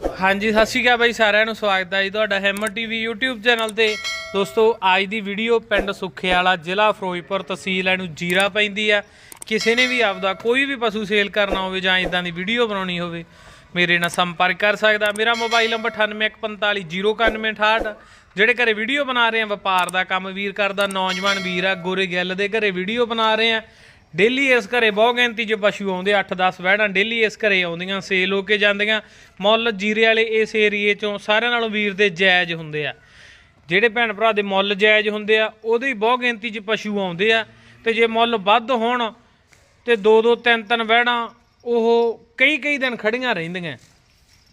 ਹਾਂਜੀ, ਸਤਿ ਸ਼੍ਰੀ ਅਕਾਲ ਬਾਈ ਸਾਰਿਆਂ ਨੂੰ, ਸਵਾਗਤ ਹੈ ਜੀ ਤੁਹਾਡਾ ਹੈਮਰ ਟੀਵੀ YouTube ਚੈਨਲ ਤੇ। ਦੋਸਤੋ, ਅੱਜ ਦੀ ਵੀਡੀਓ ਪਿੰਡ ਸੁੱਖੇ ਵਾਲਾ ਜ਼ਿਲ੍ਹਾ ਫਿਰੋਜ਼ਪੁਰ ਤਹਿਸੀਲ ਇਹਨੂੰ ਜੀਰਾ ਪੈਂਦੀ ਆ ਕਿਸੇ ਨੇ ਵੀ ਆਪਦਾ ਕੋਈ ਵੀ ਪਸ਼ੂ ਸੇਲ ਕਰਨਾ ਹੋਵੇ ਜਾਂ ਇਦਾਂ ਦੀ ਵੀਡੀਓ ਬਣਾਉਣੀ ਹੋਵੇ, ਮੇਰੇ ਨਾਲ ਸੰਪਰਕ ਕਰ ਸਕਦਾ। ਮੇਰਾ ਮੋਬਾਈਲ ਨੰਬਰ 9815409168 ਜਿਹੜੇ ਘਰੇ ਵੀਡੀਓ ਬਣਾ ਰਹੇ ਆ, ਵਪਾਰ ਦਾ ਕੰਮ ਵੀਰ ਕਰਦਾ, ਨੌਜਵਾਨ ਵੀਰ ਆ, ਗੋਰੇ ਗਿੱਲ ਦੇ ਘਰੇ ਵੀਡੀਓ ਬਣਾ ਰਹੇ ਆ। ਡੇਲੀ ਇਸ ਘਰੇ ਬਹੁ ਗਿਣਤੀ 'ਚ ਪਸ਼ੂ ਆਉਂਦੇ 8-10 ਵਹਿੜਾਂ ਡੇਲੀ ਇਸ ਘਰੇ ਆਉਂਦੀਆਂ, ਸੇਲ ਹੋ ਕੇ ਜਾਂਦੀਆਂ। ਮੁੱਲ ਜੀਰੇ ਵਾਲੇ ਇਸ ਏਰੀਏ 'ਚੋਂ ਸਾਰਿਆਂ ਨਾਲੋਂ ਵੀਰ ਦੇ ਜਾਇਜ਼ ਹੁੰਦੇ ਆ। ਜਿਹੜੇ ਭੈਣ ਭਰਾ ਦੇ ਮੁੱਲ ਜਾਇਜ਼ ਹੁੰਦੇ ਆ, ਉਹਦੇ ਹੀ ਬਹੁਤ ਗਿਣਤੀ 'ਚ ਪਸ਼ੂ ਆਉਂਦੇ ਆ। ਤੇ ਜੇ ਮੁੱਲ ਵੱਧ ਹੋਣ, ਤੇ ਦੋ ਦੋ ਤਿੰਨ ਤਿੰਨ ਵਹਿੜਾਂ, ਉਹ ਕਈ ਕਈ ਦਿਨ ਖੜੀਆਂ ਰਹਿੰਦੀਆਂ।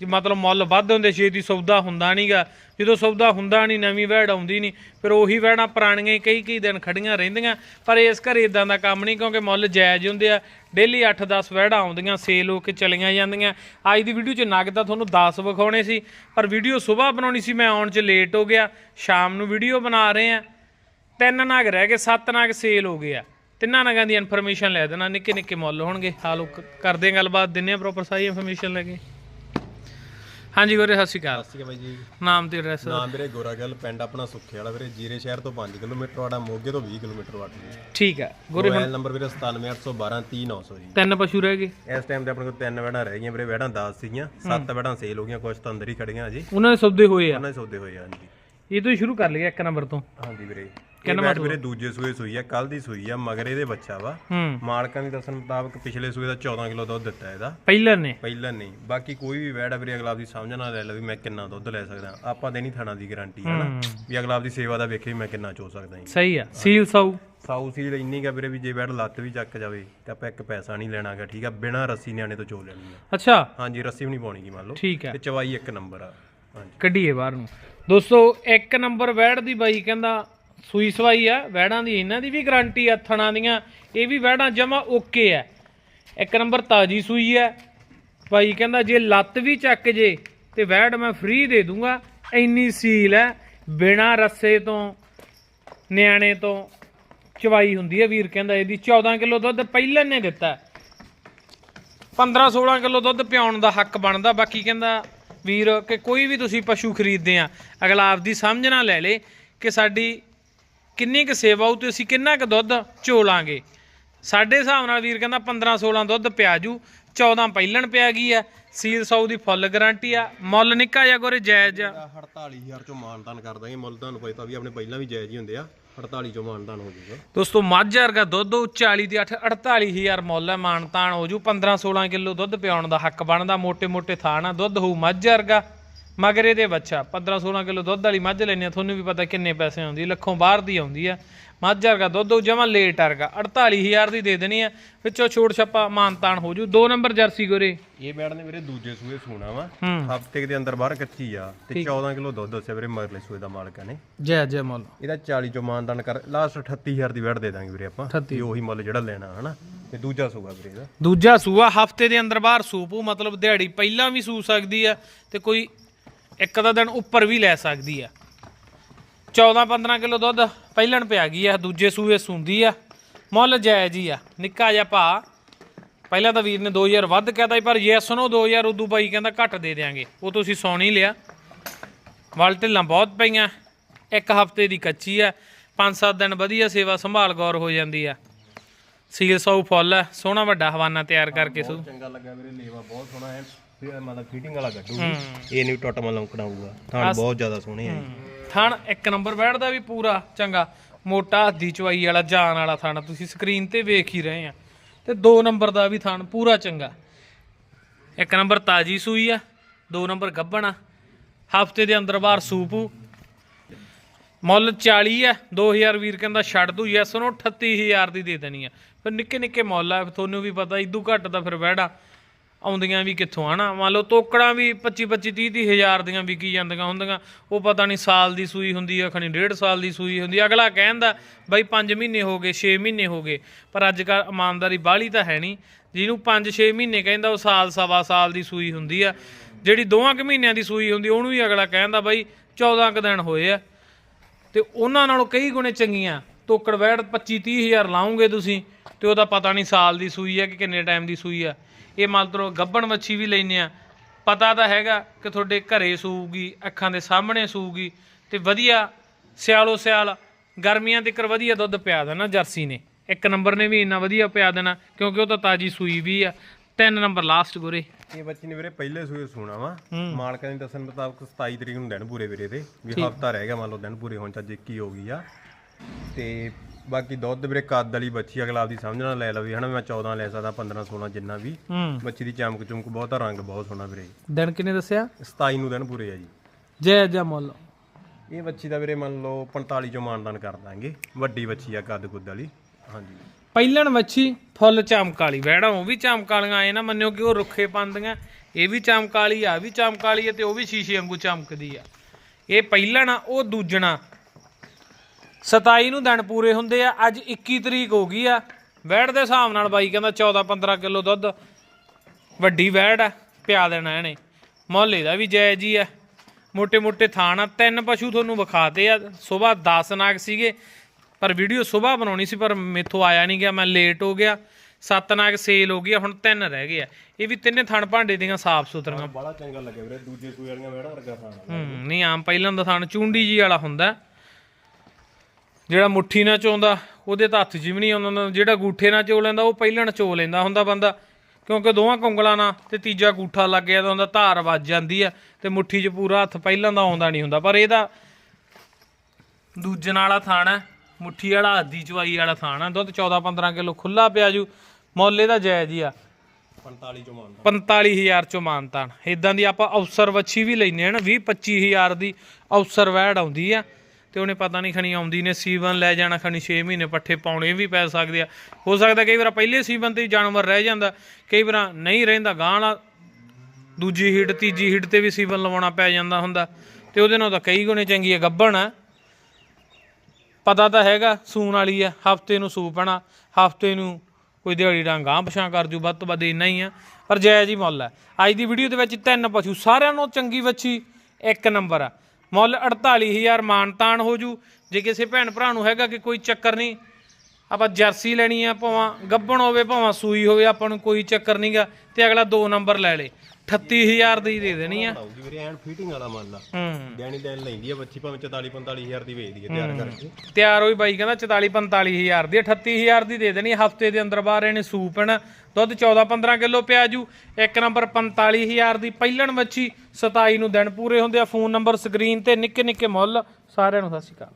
ਜੇ ਮਤਲਬ ਮੁੱਲ ਵੱਧ ਹੁੰਦੇ, ਛੇਤੀ ਸੌਦਾ ਹੁੰਦਾ ਨਹੀਂਗਾ ਜਦੋਂ ਸੌਦਾ ਹੁੰਦਾ ਨਹੀਂ ਨਵੀਂ ਵਹਿੜ ਆਉਂਦੀ ਨਹੀਂ ਫਿਰ ਉਹੀ ਵੈੜਾਂ ਪੁਰਾਣੀਆਂ ਹੀ ਕਈ ਕਈ ਦਿਨ ਖੜੀਆਂ ਰਹਿੰਦੀਆਂ। ਪਰ ਇਸ ਘਰੇ ਇਦਾਂ ਦਾ ਕੰਮ ਨਹੀਂ ਕਿਉਂਕਿ ਮੁੱਲ ਜਾਇਜ਼ ਹੁੰਦੇ ਆ। ਡੇਲੀ 8-10 ਵਹਿੜਾਂ ਆਉਂਦੀਆਂ ਸੇਲ ਹੋ ਕੇ ਚਲੀਆਂ ਜਾਂਦੀਆਂ। ਅੱਜ ਦੀ ਵੀਡੀਓ 'ਚ ਨਗ ਤਾਂ ਤੁਹਾਨੂੰ 10 ਵਿਖਾਉਣੇ ਸੀ, ਪਰ ਵੀਡੀਓ ਸਵੇਰ ਬਣਾਉਣੀ ਸੀ, ਮੈਂ ਆਉਣ 'ਚ ਲੇਟ ਹੋ ਗਿਆ। ਸ਼ਾਮ ਨੂੰ ਵੀਡੀਓ ਬਣਾ ਰਹੇ ਆ। ਤਿੰਨ ਨਗ ਰਹਿ ਗਏ, ਸੱਤ ਨਗ ਸੇਲ ਹੋ ਗਏ ਆ। ਤਿੰਨਾਂ ਨਗਾਂ ਦੀ ਇਨਫੋਰਮੇਸ਼ਨ ਲੈ ਦੇਣਾ, ਨਿੱਕੇ ਨਿੱਕੇ ਮੁੱਲ ਹੋਣਗੇ। ਹਾਲੋ ਕਰਦੇ ਗੱਲਬਾਤ, ਦਿੰਨੇ ਆ ਪ੍ਰੋਪਰ ਸਾਰੀ ਇਨਫੋਰਮੇਸ਼ਨ ਲੈ ਕੇ। ਹਾਂਜੀ ਗੋਰੇ ਸਤਿ ਸ਼੍ਰੀ ਅਕਾਲ। ਸਤਿ ਸ਼੍ਰੀ ਅਕਾਲ ਬਾਈ ਜੀ। ਨਾਮ ਤੇ ਐਡਰੈਸ ਨਾਮ ਵੀਰੇ ਗੋਰਾਗਲ ਪਿੰਡ ਆਪਣਾ ਸੁੱਖੇ ਵਾਲਾ ਵੀਰੇ ਜੀਰੇ ਸ਼ਹਿਰ ਤੋਂ 5 ਕਿਲੋਮੀਟਰ ਵਾੜਾ ਮੋਗੇ ਤੋਂ 20 ਕਿਲੋਮੀਟਰ ਜੀ। ਠੀਕ ਹੈ ਗੋਰੇ ਮੋਬਾਈਲ ਨੰਬਰ ਵੀਰੇ 97812 ਜੀ। ਤਿੰਨ ਪਸ਼ੂ ਰਹਿ ਗਏ? ਇਸ ਟਾਈਮ ਤੇ ਆਪਣੇ ਕੋਲ ਤਿੰਨ ਵੜਾਂ ਰਹਿ ਗਈਆਂ ਵੀਰੇ ਵੜਾਂ 10 ਸੀਗੀਆਂ ਸੱਤ ਵੜਾਂ ਸੇਲ ਹੋ ਗਈਆਂ ਕੁਝ ਤਾਂ ਅੰਦਰ ਹੀ ਖੜੀਆਂ ਜੀ। ਉਹਨਾਂ ਦੇ ਸੌਦੇ ਹੋਏ ਆ। ਉਹਨਾਂ ਦੇ ਸੌਦੇ ਹੋਏ ਆ ਹਾਂਜੀ। ਇਹ ਤੋਂ ਹੀ ਸ਼ੁਰੂ ਕਰ ਲਈਏ ਇੱਕ ਨੰਬਰ ਤੋਂ। ਹਾਂਜੀ ਵੀਰੇ। ਕਿੰਨਾ ਵੜ ਵੀਰੇ ਦੂਜੇ ਸੂਏ ਸੂਈ ਆ ਕੱਲ ਦੀ ਸੂਈ ਆ ਮਗਰ ਇਹਦੇ ਬੱਚਾ ਵਾ। ਮਾਲਕਾਂ ਦੀ ਦੱਸਣ ਮੁਤਾਬਕ ਪਿਛਲੇ ਸੂਏ ਦਾ 14 ਕਿਲੋ ਦੁੱਧ ਦਿੱਤਾ ਇਹਦਾ। ਪਹਿਲਰ ਨੇ? ਪਹਿਲਾਂ ਨਹੀਂ। ਬਾਕੀ ਕੋਈ ਵੀ ਵੈੜ ਆ ਵੀਰੇ ਅਗਲਾ ਆਪਦੀ ਸਮਝ ਨਾਲ ਲੈ ਲੈ ਵੀ ਮੈਂ ਕਿੰਨਾ ਦੁੱਧ ਲੈ ਸਕਦਾ। ਆਪਾਂ ਦੇ ਨਹੀਂ ਥਾਣਾ ਦੀ ਗਾਰੰਟੀ ਹੈ। ਨਾ ਵੀ ਅਗਲਾ ਆਪਦੀ ਸੇਵਾ ਦਾ ਵੇਖੇ ਮੈਂ ਕਿੰਨਾ ਚੋ ਸਕਦਾ ਸਹੀ ਆ। ਸੀਲ ਸਾਊ। ਸਾਊ ਸੀਲ ਇੰਨੀ ਕਾ ਵੀਰੇ ਵੀ ਜੇ ਵੈੜ ਲੱਤ ਵੀ ਚੱਕ ਜਾਵੇ ਤੇ ਆਪਾਂ ਇੱਕ ਪੈਸਾ ਨਹੀਂ ਲੈਣਾਗਾ ਠੀਕ ਆ? ਬਿਨਾਂ ਰੱਸੀ ਨਿਆਣੇ ਤੋਂ ਚੋ ਲੈਣੀ ਆ। ਅੱਛਾ। ਹਾਂਜੀ ਰੱਸੀ ਵੀ ਨਹੀਂ ਪਾਉਣੀ ਗੀ ਮੰਨ ਲਓ। ਤੇ ਚਵਾਈ ਇੱਕ ਨੰਬਰ ਆ। ਹਾਂਜੀ। ਕੱਢੀਏ ਬਾਹਰ ਨੂੰ। ਦੋਸਤੋ ਇੱਕ ਨੰਬਰ ਵੈੜ ਦੀ ਬਾਈ ਕਹਿੰਦਾ ਸੂਈ ਸਵਾਈ ਆ ਵੈੜਾਂ ਦੀ, ਇਹਨਾਂ ਦੀ ਵੀ ਗਾਰੰਟੀ ਆ, ਥਣਾ ਦੀਆਂ, ਇਹ ਵੀ ਵਹਿੜਾਂ ਜਮਾ ਓਕੇ ਆ। ਇੱਕ ਨੰਬਰ ਤਾਜੀ ਸੂਈ ਆ। ਭਾਈ ਕਹਿੰਦਾ, ਜੇ ਲੱਤ ਵੀ ਚੱਕ ਜੇ, ਤੇ ਵੈੜ ਮੈਂ ਫ੍ਰੀ ਦੇ ਦੂੰਗਾ। ਇੰਨੀ ਸੀਲ ਹੈ ਬਿਨਾ ਰੱਸੇ ਤੋਂ, ਨਿਆਣੇ ਤੋਂ ਚਵਾਈ ਹੁੰਦੀ ਹੈ ਵੀਰ ਕਹਿੰਦਾ, ਇਹਦੀ 14 ਕਿਲੋ ਦੁੱਧ ਪਹਿਲਾਂ ਨੇ ਦਿੱਤਾ। 15 16 ਕਿਲੋ ਦੁੱਧ ਪਿਆਉਣ ਦਾ ਹੱਕ ਬਣਦਾ। ਬਾਕੀ ਕਹਿੰਦਾ, ਵੀਰ, ਕਿ ਕੋਈ ਵੀ ਤੁਸੀਂ ਪਸ਼ੂ ਖਰੀਦਦੇ ਆ, ਅਗਲਾ ਆਪਦੀ ਸਮਝ ਨਾਲ ਲੈ ਲੇ ਕਿ ਸਾਡੀ ਕਿੰਨੀ ਕੁ ਸੇਵਾ ਉਹ ਤੇ ਅਸੀਂ ਕਿੰਨਾ ਕੁ ਦੁੱਧ ਝੋਲਾਂਗੇ? ਸਾਡੇ ਹਿਸਾਬ ਨਾਲ ਵੀਰ ਕਹਿੰਦਾ 15 16 ਦੁੱਧ ਪਿਆ ਜੂ 14 ਪਹਿਲਣ ਪਿਆ ਗਈ ਆ ਸੀਲ ਸੌ ਦੀ ਫੁੱਲ ਗਾਰੰਟੀ ਆ ਮੁੱਲ ਨਿੱਕਾ ਜਾਂ ਗੋਰੇ ਜਾਇਜ਼ ਆ। 48000 ਚੋਂ ਮਾਨਦਾਨ ਕਰਦਾ ਦਾਂਗੇ ਮੁੱਲ ਤੁਹਾਨੂੰ ਪਤਾ ਵੀ ਆਪਣੇ ਪਹਿਲਾਂ ਵੀ ਜਾਇਜ਼ ਹੀ ਹੁੰਦੇ ਆ 48 ਚੋਂ ਮਾਨਤਾਨ ਹੋ ਜੂਗਾ ਦੋਸਤੋ ਮੱਝ ਵਰਗਾ ਦੁੱਧ 40 ਦੀ 8 48000 ਮੁੱਲ ਆ ਮਾਨਤਾਨ ਹੋ ਜੂ 15 16 ਕਿਲੋ ਦੁੱਧ ਪਿਆਉਣ ਦਾ ਹੱਕ ਬਣਦਾ ਮੋٹے ਮੋٹے ਥਾਣਾ ਦੁੱਧ ਹੋਊ ਮੱਝ ਵਰਗਾ। ਮਗਰ ਇਹਦੇ ਬੱਚਾ 15 16 ਕਿਲੋ ਦੁੱਧ ਵਾਲੀ ਮੱਝ ਲੈਣੇ ਤੁਹਾਨੂੰ ਵੀ ਪਤਾ ਕਿੰਨੇ ਪੈਸੇ ਆਉਂਦੀ ਲੱਖੋਂ ਬਾਹਰ ਦੀ ਆਉਂਦੀ ਆ। ਮੱਝ ਵਰਗਾ ਦੁੱਧ ਉਹ ਜਮਾ ਲੇਟ ਵਰਗਾ 48000 ਦੀ ਦੇ ਦੇਣੀ ਆ ਵਿੱਚੋਂ ਛੋੜ ਛੱਪਾ ਮਾਨਤਾਨ ਹੋ ਜੂ ਦੋ ਨੰਬਰ ਜਰਸੀ ਗੋਰੇ। ਇਹ ਬੈੜ ਨੇ ਵੀਰੇ ਦੂਜੇ ਸੂਏ ਸੂਣਾ ਵਾ ਹਫ਼ਤੇ ਦੇ ਅੰਦਰ ਬਾਹਰ ਕੱਚੀ ਆ ਤੇ 14 ਕਿਲੋ ਦੁੱਧ ਦੱਸਿਆ ਵੀਰੇ ਮਰਲੇ ਸੂਏ ਦਾ ਮਾਲਕਾਂ ਨੇ। ਜੈ ਜੈ ਮੁੱਲ। ਇਹਦਾ 40 ਚੋਂ ਮਾਨਦਾਨ ਕਰ ਲਾਸਟ 38000 ਦੀ ਵੈਟ ਦੇ ਦਾਂਗੇ ਵੀਰੇ ਆਪਾਂ 38 ਤੇ ਉਹੀ ਮੁੱਲ ਜਿਹੜਾ ਲੈਣਾ ਹਨਾ? ਤੇ ਦੂਜਾ ਸੂਗਾ ਵੀਰੇ ਇਹਦਾ। ਦੂਜਾ ਸੂਆ ਹਫ਼ਤੇ ਦੇ ਅੰਦਰ ਬਾਹਰ ਸੂਪੂ ਮਤਲਬ ਦਿਹਾੜੀ ਪਹਿਲਾਂ ਵੀ ਸੂ ਸਕਦੀ ਆ ਤੇ ਕੋਈ ਇੱਕ ਦਾ ਦਿਨ ਉੱਪਰ ਵੀ ਲੈ ਸਕਦੀ ਆ। 14-15 ਕਿਲੋ ਦੁੱਧ ਪਹਿਲਣ ਪਿਆ ਗਈ ਆ ਦੂਜੇ ਸੂਏ ਸੁੰਦੀ ਆ। ਮੁੱਲ ਜਾਇਜ਼ ਹੀ ਆ ਨਿੱਕਾ ਜਿਹਾ ਭਾ ਪਹਿਲਾਂ ਤਾਂ ਵੀਰ ਨੇ 2000 ਵੱਧ ਕਹਤਾ ਪਰ ਯੈਸ ਨੋ 2000 ਉਦੋਂ ਬਾਈ ਕਹਿੰਦਾ ਘੱਟ ਦੇ ਦੇਾਂਗੇ ਉਹ ਤੁਸੀਂ ਸੌਣ ਲਿਆ। ਵਲ ਢਿੱਲਾਂ ਬਹੁਤ ਪਈਆਂ। ਇੱਕ ਹਫ਼ਤੇ ਦੀ ਕੱਚੀ ਆ 5-7 ਦਿਨ ਵਧੀਆ ਸੇਵਾ ਸੰਭਾਲ ਗੌਰ ਹੋ ਜਾਂਦੀ ਆ। ਸੀਲ ਸੌ ਫੁੱਲ ਸੋਹਣਾ ਵੱਡਾ ਹਵਾਨਾ ਤਿਆਰ ਕਰਕੇ ਸੂ ਚੰਗਾ ਲੱਗਾ ਵੀਰੇ ਲੇਵਾ ਬਹੁਤ ਸੋਹਣਾ ਹੈ। ਫਿਰ ਮਤਲਬ ਫਿਟਿੰਗ ਵਾਲਾ ਗੱਡੂ। ਇਹ ਨਹੀਂ ਟੁੱਟ ਮਾ ਲੌਂਕਣਾ ਹੋਊਗਾ ਥਾਣ ਬਹੁਤ ਜ਼ਿਆਦਾ ਸੋਹਣੇ ਆ ਥਣ ਇੱਕ ਨੰਬਰ ਬੈਠਦਾ ਵੀ ਪੂਰਾ ਚੰਗਾ। ਮੋਟਾ ਹੱਦੀ ਚਵਾਈ ਵਾਲਾ ਜਾਨ ਵਾਲਾ ਥਣ। ਤੁਸੀਂ ਸਕਰੀਨ ਤੇ ਵੇਖ ਹੀ ਰਹੇ ਆ। ਤੇ ਦੋ ਨੰਬਰ ਦਾ ਵੀ ਥਣ ਪੂਰਾ ਚੰਗਾ। ਇੱਕ ਨੰਬਰ ਤਾਜੀ ਸੂਈ ਆ ਦੋ ਨੰਬਰ ਗੱਬਣ ਆ। ਹਫ਼ਤੇ ਦੇ ਅੰਦਰ ਬਾਹਰ ਸੂਪੂ ਮੁੱਲ 40 ਆ 2000 ਵੀਰ ਕਹਿੰਦਾ ਛੱਡ ਦੂ ਯੈਸ ਉਹਨੂੰ 38000 ਦੀ ਦੇ ਦੇਣੀ ਆ। ਫਿਰ ਨਿੱਕੇ ਨਿੱਕੇ ਮੁੱਲ ਆ ਤੁਹਾਨੂੰ ਵੀ ਪਤਾ ਇਦੋਂ ਘੱਟ ਤਾਂ ਫਿਰ ਵਹਿੜਾ ਆਉਂਦੀਆਂ ਵੀ ਕਿੱਥੋਂ, ਹਨਾ? ਮੰਨ ਲਓ ਤੋਕੜਾਂ ਵੀ 25 25 30 30 ਹਜ਼ਾਰ ਦੀਆਂ ਵਿਕੀ ਜਾਂਦੀਆਂ ਹੁੰਦੀਆਂ। ਉਹ ਪਤਾ ਨਹੀਂ ਸਾਲ ਦੀ ਸੂਈ ਹੁੰਦੀ ਆ, ਖਣੀ ਡੇਢ ਸਾਲ ਦੀ ਸੂਈ ਹੁੰਦੀ ਆ। ਅਗਲਾ ਕਹਿੰਦਾ, ਬਾਈ 5 ਮਹੀਨੇ ਹੋ ਗਏ 6 ਮਹੀਨੇ ਹੋ ਗਏ, ਪਰ ਅੱਜ ਕੱਲ ਇਮਾਨਦਾਰੀ ਬਾਹਲੀ ਤਾਂ ਹੈ ਨਹੀਂ। ਜਿਹਨੂੰ 5-6 ਮਹੀਨੇ ਕਹਿੰਦਾ, ਉਹ ਸਾਲ ਸਵਾ ਸਾਲ ਦੀ ਸੂਈ ਹੁੰਦੀ ਆ। ਜਿਹੜੀ ਦੋਵਾਂ ਕੁ ਮਹੀਨਿਆਂ ਦੀ ਸੂਈ ਹੁੰਦੀ, ਉਹਨੂੰ ਵੀ ਅਗਲਾ ਕਹਿੰਦਾ, ਬਾਈ 14 ਕੁ ਦਿਨ ਹੋਏ ਆ। ਤੇ ਉਹਨਾਂ ਨਾਲੋਂ ਕਈ ਗੁਣੇ ਚੰਗੀਆਂ। ਤੋਕੜ ਵੈੜ 25 30 ਹਜ਼ਾਰ ਲਾਉਂਗੇ ਤੁਸੀਂ ਤੇ ਉਹਦਾ ਪਤਾ ਨਹੀਂ ਸਾਲ ਦੀ ਸੂਈ ਆ ਕਿ ਕਿੰਨੇ ਟਾਈਮ ਦੀ ਸੂਈ ਆ। ਇਹ ਮੰਨ ਲਓ ਗੱਬਣ ਮੱਛੀ ਵੀ ਲੈਨੇ ਆ। ਪਤਾ ਤਾਂ ਹੈਗਾ ਕਿ ਤੁਹਾਡੇ ਘਰੇ ਸੂਊਗੀ ਅੱਖਾਂ ਦੇ ਸਾਹਮਣੇ ਸੂਊਗੀ ਤੇ ਵਧੀਆ ਸਿਆਲੋ ਸਿਆਲ ਗਰਮੀਆਂ ਤੱਕ ਵਧੀਆ ਦੁੱਧ ਪਿਆ ਦੇਣਾ ਜਰਸੀ ਨੇ। ਇੱਕ ਨੰਬਰ ਨੇ ਵੀ ਇੰਨਾ ਵਧੀਆ ਪਿਆ ਦੇਣਾ ਕਿਉਂਕਿ ਉਹ ਤਾਂ ਤਾਜੀ ਸੂਈ ਵੀ ਆ। ਤਿੰਨ ਨੰਬਰ ਲਾਸਟ ਗੁਰੇ। ਇਹ ਬੱਚੀ ਨੇ ਵੀਰੇ ਪਹਿਲੇ ਸੂਏ ਸੂਣਾ ਵਾ। ਮਾਲਕਾਂ ਦੇ ਦੱਸਣ ਮੁਤਾਬਕ 27 ਤਰੀਕ ਨੂੰ ਦਿਨ ਪੂਰੇ ਵੀਰੇ ਦੇ। ਵੀ ਹਫਤਾ ਰਹਿ ਗਿਆ ਮੰਨ ਲਓ ਦਿਨ ਪੂਰੇ ਹੋਣ ਚ ਅੱਜ 21 ਹੋ ਗਈ ਆ। ਤੇ ਬਾਕੀ ਦੁੱਧ ਵੀਰੇ ਕੱਦ ਵਾਲੀ ਬੱਚੀ ਅਗਲਾ ਆਪਦੀ ਸਮਝ ਨਾਲ ਲੈ ਲਵੇ ਹਨਾ ਮੈਂ 14 ਲੈ ਸਕਦਾ 15 16 ਜਿੰਨਾ ਵੀ। ਹੂੰ। ਬੱਚੀ ਦੀ ਚਮਕ ਚੁਮਕ ਬਹੁਤ ਆ ਰੰਗ ਬਹੁਤ ਸੋਹਣਾ ਵੀਰੇ। ਦਿਨ ਕਿੰਨੇ ਦੱਸਿਆ? 27 ਨੂੰ ਦਿਨ ਪੂਰੇ ਆ ਜੀ। ਜੈ ਜੈ ਮੁੱਲ। ਇਹ ਬੱਚੀ ਦਾ ਵੀਰੇ ਮੰਨ ਲਓ 45 ਚੋਂ ਮਾਨਦਾਨ ਕਰ ਦਾਂਗੇ ਵੱਡੀ ਬੱਚੀ ਆ ਕੱਦ ਕੁੱਦ ਵਾਲੀ। ਹਾਂਜੀ। ਪਹਿਲਣ ਵੱਛੀ ਫੁੱਲ ਚਮਕ ਵਾਲੀ ਵਹਿੜਾਂ ਉਹ ਵੀ ਚਮਕ ਵਾਲੀਆਂ ਆਏ ਨਾ ਮੰਨਿਓ ਕਿ ਉਹ ਰੁੱਖੇ ਪੰਦੀਆਂ ਇਹ ਵੀ ਚਮਕ ਵਾਲੀ ਆ ਵੀ ਚਮਕ ਵਾਲੀ ਆ ਤੇ ਉਹ ਵੀ ਸ਼ੀਸ਼ੇ ਵਾਂਗੂ ਚਮਕਦੀ ਆ। ਇਹ ਪਹਿਲਣ ਆ ਉਹ ਦੂਜਣਾ 27 ਨੂੰ ਦਿਨ ਪੂਰੇ ਹੁੰਦੇ ਆ ਅੱਜ 21 ਤਰੀਕ ਹੋ ਗਈ ਆ। ਵੈੜ ਦੇ ਹਿਸਾਬ ਨਾਲ ਬਾਈ ਕਹਿੰਦਾ 14 15 ਕਿਲੋ ਦੁੱਧ। ਵੱਡੀ ਵੈੜ ਆ ਪਿਆ ਦੇਣਾ ਇਹਨੇ। ਮੁਹੱਲੇ ਦਾ ਵੀ ਜੈ ਜੀ ਆ। ਮੋٹے ਮੋٹے ਥਾਣ ਆ ਤਿੰਨ ਪਸ਼ੂ ਤੁਹਾਨੂੰ ਵਿਖਾਤੇ ਆ। ਸਵੇਰ 10 ਨਾਗ ਸੀਗੇ ਪਰ ਵੀਡੀਓ ਸਵੇਰ ਬਣਾਉਣੀ ਸੀ ਪਰ ਮੇਥੋਂ ਆਇਆ ਨਹੀਂ ਗਿਆ ਮੈਂ ਲੇਟ ਹੋ ਗਿਆ। ਸੱਤ ਨਾਗ ਸੇਲ ਹੋ ਗਈ ਹੁਣ ਤਿੰਨ ਰਹਿ ਗਏ ਆ। ਇਹ ਵੀ ਤਿੰਨੇ ਥਣ ਭਾਂਡੇ ਦੀਆਂ ਸਾਫ਼ ਸੁਥਰੀਆਂ। ਬੜਾ ਚੰਗਾ ਲੱਗੇ ਵੀਰੇ ਦੂਜੇ ਸੂਏ ਵਾਲੀਆਂ ਵੈੜਾਂ ਵਰਗਾ ਥਾਣ ਨਹੀਂ ਆਮ ਪਹਿਲਾਂ ਦਾ ਥਾਣ ਚੁੰਡੀ ਜੀ ਵਾਲਾ ਹੁੰਦਾ। ਜਿਹੜਾ ਮੁੱਠੀ ਨਾਲ ਚੋਂਦਾ ਉਹਦੇ ਤਾਂ ਹੱਥ 'ਚ ਵੀ ਨਹੀਂ ਆਉਂਦਾ ਹੁੰਦਾ। ਜਿਹੜਾ ਗੂਠੇ ਨਾਲ ਚੋ ਲੈਂਦਾ ਉਹ ਪਹਿਲਾਂ ਚੋ ਲੈਂਦਾ ਹੁੰਦਾ ਬੰਦਾ। ਕਿਉਂਕਿ ਦੋਵਾਂ ਕੰਗਲਾਂ ਨਾਲ ਤੇ ਤੀਜਾ ਗੂਠਾ ਲੱਗ ਗਿਆ ਤਾਂ ਹੁੰਦਾ ਧਾਰ ਵੱਜ ਜਾਂਦੀ ਆ ਤੇ ਮੁੱਠੀ 'ਚ ਪੂਰਾ ਹੱਥ ਪਹਿਲਾਂ ਦਾ ਆਉਂਦਾ ਨਹੀਂ ਹੁੰਦਾ। ਪਰ ਇਹਦਾ ਦੂਜਣ ਵਾਲਾ ਥਾਣਾ ਹੈ, ਮੁੱਠੀ ਵਾਲਾ ਅੱਧੀ ਚਵਾਈ ਵਾਲਾ ਥਾਣਾ ਦੁੱਧ 14 15 ਕਿਲੋ ਖੁੱਲਾ ਪਿਆ ਜੂ ਮੁੱਲ ਇਹਦਾ ਜਾਇਜ਼ ਹੀ ਆ। 45 ਚੋਂ ਮਾਨਦਾਨ 45000 ਚੋਂ ਮਾਨਤਾਨ ਇਦਾਂ ਦੀ ਆਪਾਂ ਅਫਸਰ ਵੱਛੀ ਵੀ ਲੈਨੇ ਹਨ 20 25000 ਦੀ ਅਫਸਰ ਵੈੜ ਆਉਂਦੀ ਆ। ਤੇ ਉਹਨੇ ਪਤਾ ਨਹੀਂ ਖਣੀ ਆਉਂਦੀ ਨੇ ਸੀਵਨ ਲੈ ਜਾਣਾ ਖਣੀ 6 ਮਹੀਨੇ ਪੱਠੇ ਪਾਉਣੇ ਵੀ ਪੈ ਸਕਦੇ ਆ। ਹੋ ਸਕਦਾ ਕਈ ਵਾਰ ਪਹਿਲੇ ਸੀਵਨ ਤੇ ਜਾਨਵਰ ਰਹਿ ਜਾਂਦਾ, ਕਈ ਵਾਰ ਨਹੀਂ ਰਹਿੰਦਾ ਗਾਂ ਵਾਲਾ ਦੂਜੀ ਹੀਟ, ਤੀਜੀ ਹੀਟ ਤੇ ਵੀ ਸੀਵਨ ਲਵਾਉਣਾ ਪੈ ਜਾਂਦਾ ਹੁੰਦਾ, ਤੇ ਉਹਦੇ ਨਾਲ ਤਾਂ ਕਈ ਗੁਣੇ ਚੰਗੀ ਆ ਗੱਭਣ ਆ। ਪਤਾ ਤਾਂ ਹੈਗਾ, ਸੂਣ ਵਾਲੀ ਆ, ਹਫ਼ਤੇ ਨੂੰ ਸੂ ਪੈਣਾ ਹਫ਼ਤੇ ਨੂੰ ਕੋਈ ਦਿਹਾੜੀ ਡਾਂਗ ਗਾਂ ਪਛਾਂ ਕਰ ਜੂ, ਵੱਧ ਤੋਂ ਵੱਧ ਇੰਨਾ ਹੀ ਆ, ਪਰ ਜਾਇਜ਼ ਹੀ ਮੁੱਲ ਆ। ਅੱਜ ਦੀ ਵੀਡੀਓ ਦੇ ਵਿੱਚ ਤਿੰਨ ਪਸ਼ੂ, ਸਾਰਿਆਂ ਨੂੰ ਚੰਗੀ ਵੱਛੀ ਇੱਕ ਨੰਬਰ ਆ। ਮੁੱਲ 48000 ਮਾਨਤਾਨ ਹੋ ਜੂ। ਜੇ ਕਿਸੇ ਭੈਣ ਭਰਾ ਨੂੰ ਹੈਗਾ ਕਿ ਕੋਈ ਚੱਕਰ ਨਹੀਂ ਆਪਾਂ ਜਰਸੀ ਲੈਣੀ ਆ ਭਾਵੇਂ ਗੱਬਣ ਹੋਵੇ ਭਾਵੇਂ ਸੂਈ ਹੋਵੇ ਆਪਾਂ ਨੂੰ ਕੋਈ ਚੱਕਰ ਨਹੀਂਗਾ ਤੇ ਅਗਲਾ ਦੋ ਨੰਬਰ ਲੈ ਲੇ। 38000 ਦੀ ਦੇ ਦੇਣੀ ਆ। ਆਉਗੀ ਵੀਰੇ ਐਨ ਫਿਟਿੰਗ ਵਾਲਾ ਮੰਨ ਲਾ। ਹੂੰ। ਡੈਣੀ ਡੈਣ ਲੈਂਦੀ ਆ ਬੱਚੀ ਭਾਵੇਂ 44 45000 ਦੀ ਵੇਚਦੀ ਹੈ ਤਿਆਰ ਕਰਕੇ। ਤਿਆਰ ਹੋਈ ਬਾਈ ਕਹਿੰਦਾ 44 45000 ਦੀ 38000 ਦੀ ਦੇ ਦੇਣੀ ਹਫ਼ਤੇ ਦੇ ਅੰਦਰ ਬਾਹਰ ਇਹਨੇ ਸੂਪਣ ਦੁੱਧ 14 15 ਕਿਲੋ ਪਿਆਜੂ ਇੱਕ ਨੰਬਰ 45000 ਦੀ ਪਹਿਲਣ ਮੱਛੀ 27 ਨੂੰ ਦਿਨ ਪੂਰੇ ਹੁੰਦੇ ਆ ਫੋਨ ਨੰਬਰ ਸਕਰੀਨ ਤੇ ਨਿੱਕੇ ਨਿੱਕੇ ਮੁੱਲ ਸਾਰਿਆਂ ਨੂੰ ਸਤਿ ਸ਼੍ਰੀ ਅਕਾਲ।